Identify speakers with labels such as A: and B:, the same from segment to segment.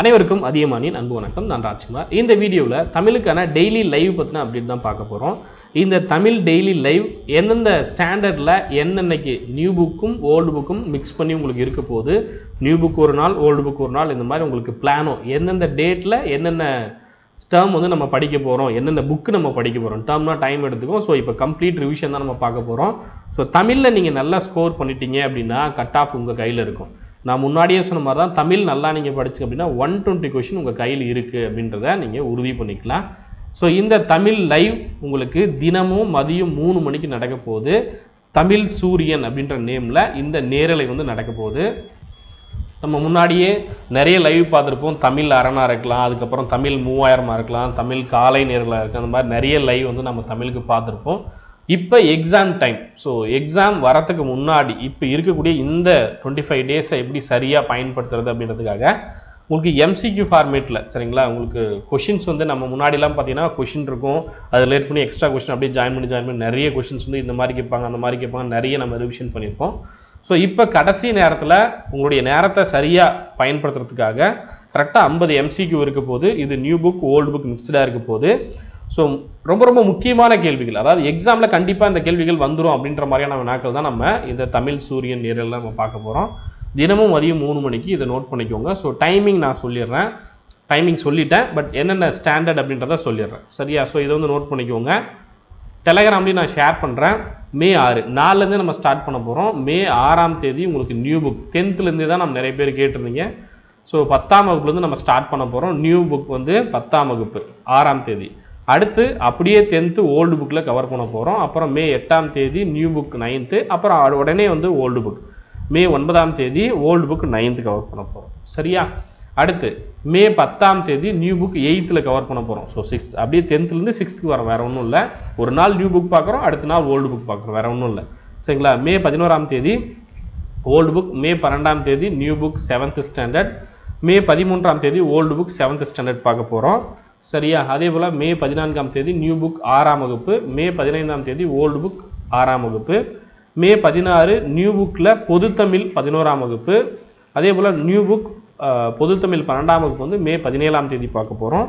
A: அனைவருக்கும் அதிகமானின் அன்பு வணக்கம். நான் ராஜ்குமார். இந்த வீடியோவில் தமிழுக்கான டெய்லி லைவ் பற்றின அப்டேட் தான் பார்க்க போகிறோம் இந்த தமிழ் டெய்லி லைவ் எந்தெந்த ஸ்டாண்டர்டில் என்னென்னைக்கு நியூ புக்கும் ஓல்டு புக்கும் மிக்ஸ் பண்ணி உங்களுக்கு இருக்க போகுது? நியூ புக் ஒரு நாள் ஓல்டு புக் ஒரு நாள் இந்த மாதிரி உங்களுக்கு பிளானோ எந்தெந்த டேட்டில் என்னென்ன டேர்ம் வந்து நம்ம படிக்க போகிறோம் என்னென்ன புக்கு நம்ம படிக்க போகிறோம் டேர்ம்னா டைம் எடுத்துக்கும் ஸோ இப்போ கம்ப்ளீட் ரிவிஷன் தான் நம்ம பார்க்க போகிறோம் ஸோ தமிழில் நீங்கள் நல்லா ஸ்கோர் பண்ணிட்டீங்க அப்படின்னா கட் ஆஃப் உங்கள் கையில் இருக்கும். நான் முன்னாடியே சொன்ன மாதிரி தான் தமிழ் நல்லா நீங்கள் படிச்சு அப்படின்னா ஒன் டுவெண்ட்டி கொஷின் உங்கள் கையில் இருக்குது அப்படின்றத நீங்கள் உறுதி பண்ணிக்கலாம். ஸோ இந்த தமிழ் லைவ் உங்களுக்கு தினமும் மதியம் மூணு மணிக்கு நடக்க போகுது. தமிழ் சூரியன் அப்படின்ற நேமில் இந்த நேரலை வந்து நடக்க போகுது. நம்ம முன்னாடியே நிறைய லைவ் பார்த்துருப்போம். தமிழ் அரணாக இருக்கலாம் அதுக்கப்புறம் தமிழ் மூவாயிரமாக இருக்கலாம் தமிழ் காலை நேரலாக இருக்குது அந்த மாதிரி நிறைய லைவ் வந்து நம்ம தமிழுக்கு பார்த்துருப்போம். இப்போ எக்ஸாம் டைம் ஸோ எக்ஸாம் வரத்துக்கு முன்னாடி இப்போ இருக்கக்கூடிய இந்த டுவெண்ட்டி ஃபைவ் டேஸை எப்படி சரியாக பயன்படுத்துறது அப்படின்றதுக்காக உங்களுக்கு எம்சிக்யூ ஃபார்மேட்டில் சரிங்களா? உங்களுக்கு கொஷின்ஸ் வந்து நம்ம முன்னாடிலாம் பார்த்தீங்கன்னா கொஷின் இருக்கும். அதில் ரிலேட் பண்ணி எக்ஸ்ட்ரா கொஷின் அப்படியே ஜாயின் பண்ணி ஜாயின் பண்ணி நிறைய கொஷின்ஸ் வந்து இந்த மாதிரி கேட்பாங்க அந்த மாதிரி கேட்பாங்க நிறைய நம்ம ரிவிஷன் பண்ணியிருப்போம். ஸோ இப்போ கடைசி நேரத்தில் உங்களுடைய நேரத்தை சரியாக பயன்படுத்துறதுக்காக கரெக்டாக ஐம்பது எம்சிக்யூ இருக்க போது இது நியூ புக் ஓல்டு புக் மிக்ஸ்டாக இருக்க போது ஸோ ரொம்ப ரொம்ப முக்கியமான கேள்விகள். அதாவது எக்ஸாமில் கண்டிப்பாக இந்த கேள்விகள் வந்துடும் அப்படின்ற மாதிரியான வினாக்கள் தான் நம்ம இந்த தமிழ் சூரியன் நேரில் நம்ம பார்க்க போகிறோம் தினமும் மதியம் மூணு மணிக்கு இதை நோட் பண்ணிக்கோங்க. ஸோ டைமிங் நான் சொல்லிடுறேன். டைமிங் சொல்லிட்டேன். பட் என்னென்ன ஸ்டாண்டர்ட் அப்படின்றத சொல்லிடுறேன். சரியா? ஸோ இதை வந்து நோட் பண்ணிக்கோங்க. டெலகிராம்லேயும் நான் ஷேர் பண்ணுறேன் மே ஆறு. நாலுலேருந்து நம்ம ஸ்டார்ட் பண்ண போகிறோம் மே ஆறாம் தேதி உங்களுக்கு நியூ புக் டென்த்துலேருந்தே தான் நம்ம நிறைய பேர் கேட்டிருந்தீங்க. ஸோ பத்தாம் வகுப்புலேருந்து நம்ம ஸ்டார்ட் பண்ண போகிறோம் நியூ புக் வந்து பத்தாம் வகுப்பு. ஆறாம் தேதி. அடுத்து அப்படியே டென்த்து ஓல்டு புக்கில் கவர் பண்ண போகிறோம் அப்புறம் மே எட்டாம் தேதி நியூ புக் நைன்த்து அப்புறம் உடனே வந்து ஓல்டு புக் மே ஒன்பதாம் தேதி ஓல்டு புக் நைன்த்து கவர் பண்ண போகிறோம் சரியா? அடுத்து மே பத்தாம் தேதி நியூ புக் எயித்தில் கவர் பண்ண போகிறோம் ஸோ சிக்ஸ்த் அப்படியே டென்த்துலேருந்து சிக்ஸ்த்துக்கு வரோம். வேறு ஒன்றும் இல்லை. ஒரு நாள் நியூ புக் பார்க்குறோம் அடுத்த நாள் ஓல்டு புக் பார்க்குறோம். வேறு ஒன்றும் இல்லை. சரிங்களா? மே பதினோராம் தேதி ஓல்டு புக் மே பன்னெண்டாம் தேதி new book seventh standard May பதிமூன்றாம் தேதி ஓல்டு புக் செவன்த் ஸ்டாண்டர்ட் பார்க்க போகிறோம் சரியா? அதே போல் மே பதினான்காம் தேதி நியூ புக் ஆறாம் வகுப்பு மே பதினைந்தாம் தேதி ஓல்டு புக் ஆறாம் வகுப்பு மே பதினாறு நியூ புக்கில் பொதுத்தமிழ் பதினோராம் வகுப்பு அதே போல் நியூ புக் பொதுத்தமிழ் பன்னெண்டாம் வகுப்பு வந்து மே பதினேழாம் தேதி பார்க்க போகிறோம்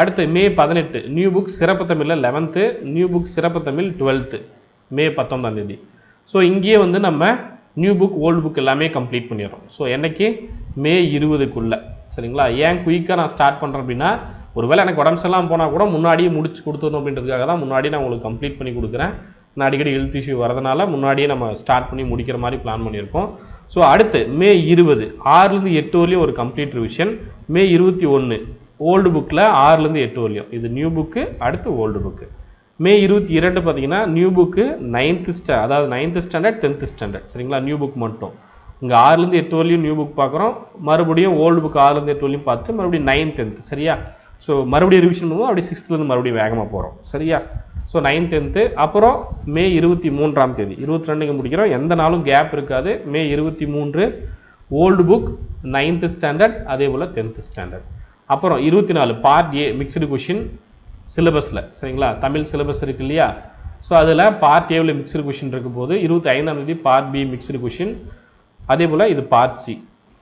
A: அடுத்து மே பதினெட்டு நியூ புக் சிறப்பு தமிழில் லெவன்த்து நியூ புக் சிறப்பு தமிழ் டுவெல்த்து மே பத்தொன்பதாம் தேதி. ஸோ இங்கேயே வந்து நம்ம நியூ புக் ஓல்டு புக் எல்லாமே கம்ப்ளீட் பண்ணிடுறோம். ஸோ என்னைக்கு? மே இருபதுக்குள்ளே. சரிங்களா? ஏன் குயிக்காக நான் ஸ்டார்ட் பண்ணுறேன் அப்படின்னா ஒருவேளை எனக்கு உடம்பு சரியில்லாம போனால் கூட முன்னாடியே முடிச்சு கொடுத்துடணும் அப்படின்றதுக்காக தான் முன்னாடி நான் உங்களுக்கு கம்ப்ளீட் பண்ணி கொடுக்குறேன். நான் அடிக்கடி ஹெல்த் இஷ்யூ வரதுனால முன்னாடியே நம்ம ஸ்டார்ட் பண்ணி முடிக்கிற மாதிரி பிளான் பண்ணியிருக்கோம். ஸோ அடுத்து மே இருபது ஆறுலேருந்து எட்டு வரலையும் ஒரு கம்ப்ளீட் ரிவிஷன் மே இருபத்தி ஒன்று ஓல்டு புக்கில் ஆறுலேருந்து எட்டு வரலையும் இது நியூ புக்கு அடுத்து ஓல்டு புக்கு மே இருபத்தி இரண்டு பார்த்தீங்கன்னா நியூ புக்கு நைன்த்து ஸ்டா அதாவது நைன்த்து ஸ்டாண்டர்ட் டென்த்து ஸ்டாண்டர்ட் சரிங்களா? நியூ புக் மட்டும். இங்கே ஆறுலேருந்து எட்டு வரலையும் நியூ புக் பார்க்குறோம். மறுபடியும் ஓல்டு புக் ஆறுலேருந்து எட்டு வரலையும் பார்த்து மறுபடியும் நைன் டென்த்து சரியா? ஸோ மறுபடியும் ரிவிஷன் பண்ணுவோம். அப்படியே சிக்ஸ்த்துலேருந்து மறுபடியும் வேகமாக போகிறோம் சரியா? ஸோ நைன் டென்த்து அப்புறம் மே இருபத்தி மூன்றாம் தேதி. இருபத்தி ரெண்டுக்கு முடிக்கிறோம். எந்த நாளும் கேப் இருக்காது. மே இருபத்தி மூன்று ஓல்டு புக் நைன்த்து ஸ்டாண்டர்ட் அதே போல் டென்த்து ஸ்டாண்டர்ட் அப்புறம் இருபத்தி நாலு பார்ட் ஏ மிக்ஸ்டு கொஷின் சிலபஸில் சரிங்களா? தமிழ் சிலபஸ் இருக்கு இல்லையா? ஸோ அதில் பார்ட் ஏவில் மிக்ஸ்டு கொஷின் இருக்கும் போது இருபத்தி ஐந்தாம் தேதி பார்ட் பி மிக்ஸ்டு கொஷின் அதே போல் இது பார்ட் சி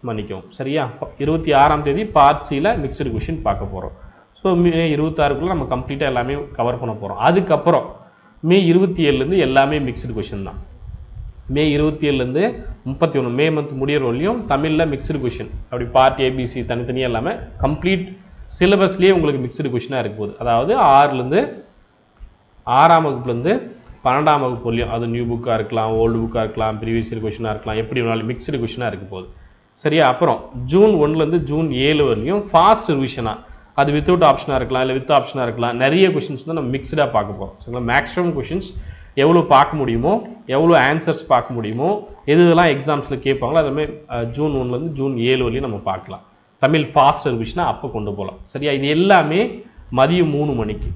A: மன்னிக்கவும். சரியா? இருபத்தி ஆறாம் தேதி பார்ட் சியில் மிக்ஸ்டு கொஷின் பார்க்க போகிறோம் ஸோ மே இருபத்தாறுக்குள்ளே நம்ம கம்ப்ளீட்டாக எல்லாமே கவர் பண்ண போகிறோம் அதுக்கப்புறம் மே இருபத்தி ஏழுலேருந்து எல்லாமே மிக்ஸ்டு கொஷின் தான். மே இருபத்தி ஏழுலேருந்து முப்பத்தி ஒன்று மே மந்த் முடியிற வரலையும் தமிழில் மிக்சடு கொஷின் அப்படி பார்ட் ஏபிசி தனித்தனியாக எல்லாமே கம்ப்ளீட் சிலபஸ்லேயே உங்களுக்கு மிக்ஸ்டு கொஷினாக இருக்க போகுது. அதாவது ஆறுலேருந்து ஆறாம் வகுப்புலேருந்து பன்னெண்டாம் வகுப்பு வரலையும் அது நியூ புக்காக இருக்கலாம் ஓல்டு புக்காக இருக்கலாம் ப்ரீவியஸ் இயர் கொஷினாக இருக்கலாம் எப்படி வேணாலும் மிக்சடு கொஷினாக இருக்க போகுது. சரியா? அப்புறம் ஜூன் ஒன்லேருந்து ஜூன் ஏழு வரலையும் ஃபாஸ்ட் ரிவிஷனாக அது வித்தவுட் ஆப்ஷனாக இருக்கலாம் இல்லை வித் ஆப்ஷனாக இருக்கலாம். நிறைய கொஷின்ஸ் தான் நம்ம மிக்ஸ்டாக பார்க்க போகிறோம் சரிங்களா மேக்ஸிமம் கொஷின்ஸ் எவ்வளோ பார்க்க முடியுமோ எவ்வளோ ஆன்சர்ஸ் பார்க்க முடியுமோ எது இதெல்லாம் எக்ஸாம்ஸில் கேட்பாங்களோ அதுமே ஜூன் ஒன்லேருந்து ஜூன் ஏழு வரையும் நம்ம பார்க்கலாம். தமிழ் ஃபாஸ்ட் இருந்துச்சுன்னா அப்போ கொண்டு போகலாம் சரியா? இது எல்லாமே மதியம் மூணு மணிக்கு.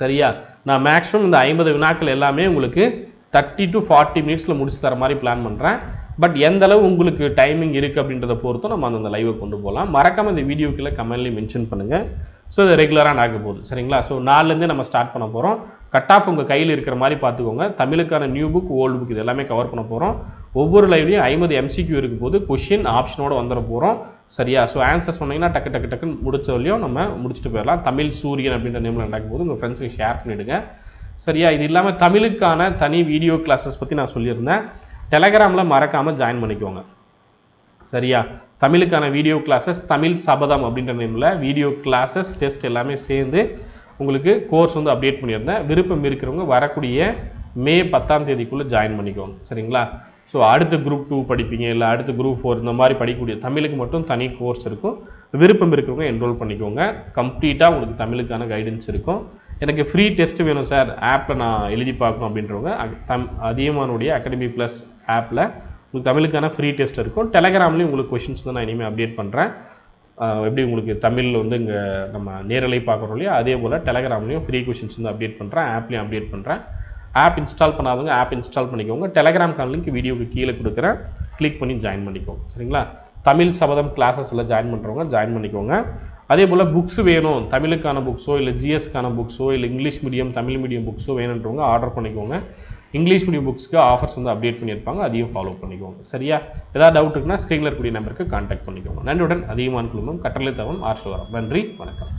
A: சரியா? நான் மேக்ஸிமம் இந்த ஐம்பது வினாக்கள் எல்லாமே உங்களுக்கு தேர்ட்டி டு ஃபார்ட்டி மினிட்ஸில் முடிச்சு தர மாதிரி பிளான் பண்ணுறேன் பட் எந்த அளவு உங்களுக்கு டைமிங் இருக்குது அப்படின்றத பொறுத்தும் நம்ம அந்த லைவை கொண்டு போகலாம். மறக்காமல் இந்த வீடியோக்குள்ள கமெண்ட்லேயும் மென்ஷன் பண்ணுங்கள் ஸோ இது ரெகுலராக நடக்க போகுது. சரிங்களா? ஸோ நாலுலேருந்தே நம்ம ஸ்டார்ட் பண்ண போகிறோம் கட் ஆஃப் உங்கள் கையில் இருக்கிற மாதிரி பார்த்துக்கோங்க. தமிழுக்கான நியூ புக் ஓல்டு புக் இது எல்லாமே கவர் பண்ண போகிறோம் ஒவ்வொரு லைவ்லையும் ஐம்பது எம்சிக்யூ இருக்கும் போது கொஷின் ஆப்ஷனோட வந்துட போகிறோம் சரியா? ஸோ ஆன்சர் சொன்னீங்கன்னா டக்கு டக்கு டக்குன்னு முடிச்ச வரையும் நம்ம முடிச்சுட்டு போயிடலாம். தமிழ் சூரியன் அப்படின்ற நேமில் நடக்கும்போது உங்கள் ஃப்ரெண்ட்ஸுக்கு ஷேர் பண்ணிவிடுங்க சரியா? இது இல்லாமல் தமிழுக்கான தனி வீடியோ கிளாஸஸ் பற்றி நான் சொல்லியிருந்தேன். டெலகிராமில் மறக்காமல் ஜாயின் பண்ணிக்கோங்க. சரியா? தமிழுக்கான வீடியோ கிளாஸஸ் தமிழ் சபதம் அப்படின்ற நேமில் வீடியோ கிளாஸஸ் டெஸ்ட் எல்லாமே சேர்ந்து உங்களுக்கு கோர்ஸ் வந்து அப்டேட் பண்ணியிருந்தேன். விருப்பம் இருக்கிறவங்க வரக்கூடிய மே பத்தாம் தேதிக்குள்ளே ஜாயின் பண்ணிக்கோங்க. சரிங்களா? ஸோ அடுத்த குரூப் டூ படிப்பீங்க இல்லை அடுத்த குரூப் ஃபோர் இந்த மாதிரி படிக்கக்கூடிய தமிழுக்கு மட்டும் தனி கோர்ஸ் இருக்கும். விருப்பம் இருக்கிறவங்க என்ரோல் பண்ணிக்கோங்க. கம்ப்ளீட்டாக உங்களுக்கு தமிழுக்கான கைடன்ஸ் இருக்கும். எனக்கு ஃப்ரீ டெஸ்ட் வேணும் சார் ஆப்பில் நான் எழுதி பார்க்கணும் அப்படின்றவங்க தம் அதிகமானுடைய அகாடமி ப்ளஸ் ஆப்பில் உங்களுக்கு தமிழுக்கான ஃப்ரீ டெஸ்ட் இருக்கும். டெலகிராம்லேயும் உங்களுக்கு கொஷின்ஸ் தான் நான் இனிமேல் அப்டேட் பண்ணுறேன் எப்படி உங்களுக்கு தமிழில் வந்து இங்கே நம்ம நேரலை பார்க்குறோம் இல்லையா? அதே போல் டெலகிராம்லேயும் ஃப்ரீ கொஷின்ஸ் வந்து அப்டேட் பண்ணுறேன் ஆப்லேயும் அப்டேட் பண்ணுறேன் ஆப் இன்ஸ்டால் பண்ணாதவங்க ஆப் இன்ஸ்டால் பண்ணிக்கோங்க. டெலகிராம் லிங்க் வீடியோக்கு கீழே கொடுக்குறேன். கிளிக் பண்ணி ஜாயின் பண்ணிக்கோங்க. சரிங்களா? தமிழ் சபதம் கிளாஸஸில் ஜாயின் பண்ணுறவங்க ஜாயின் பண்ணிக்கோங்க. அதே போல் புக்ஸ் வேணும். தமிழுக்கான புக்ஸோ இல்லை ஜிஎஸ்க்கான புக்ஸோ இல்லை இங்கிலீஷ் மீடியம் தமிழ் மீடியம் புக்ஸோ வேணுன்றவங்க ஆர்டர் பண்ணிக்கோங்க. இங்கிலீஷ் மீடியம் புக்ஸ்க்கு ஆஃபர்ஸ் வந்து அப்டேட் பண்ணியிருப்பாங்க. அதையும் ஃபாலோ பண்ணிக்கோங்க. சரியா? ஏதாவது டவுட் இருக்குன்னா ஸ்க்ரீனில் இருக்கக்கூடிய நம்பருக்கு கான்டாக்ட் பண்ணிக்கோங்க. நன்றியுடன் அதிகமான குழுமம் கட்டளை தவம் ஆர்ஷவரம் நன்றி வணக்கம்.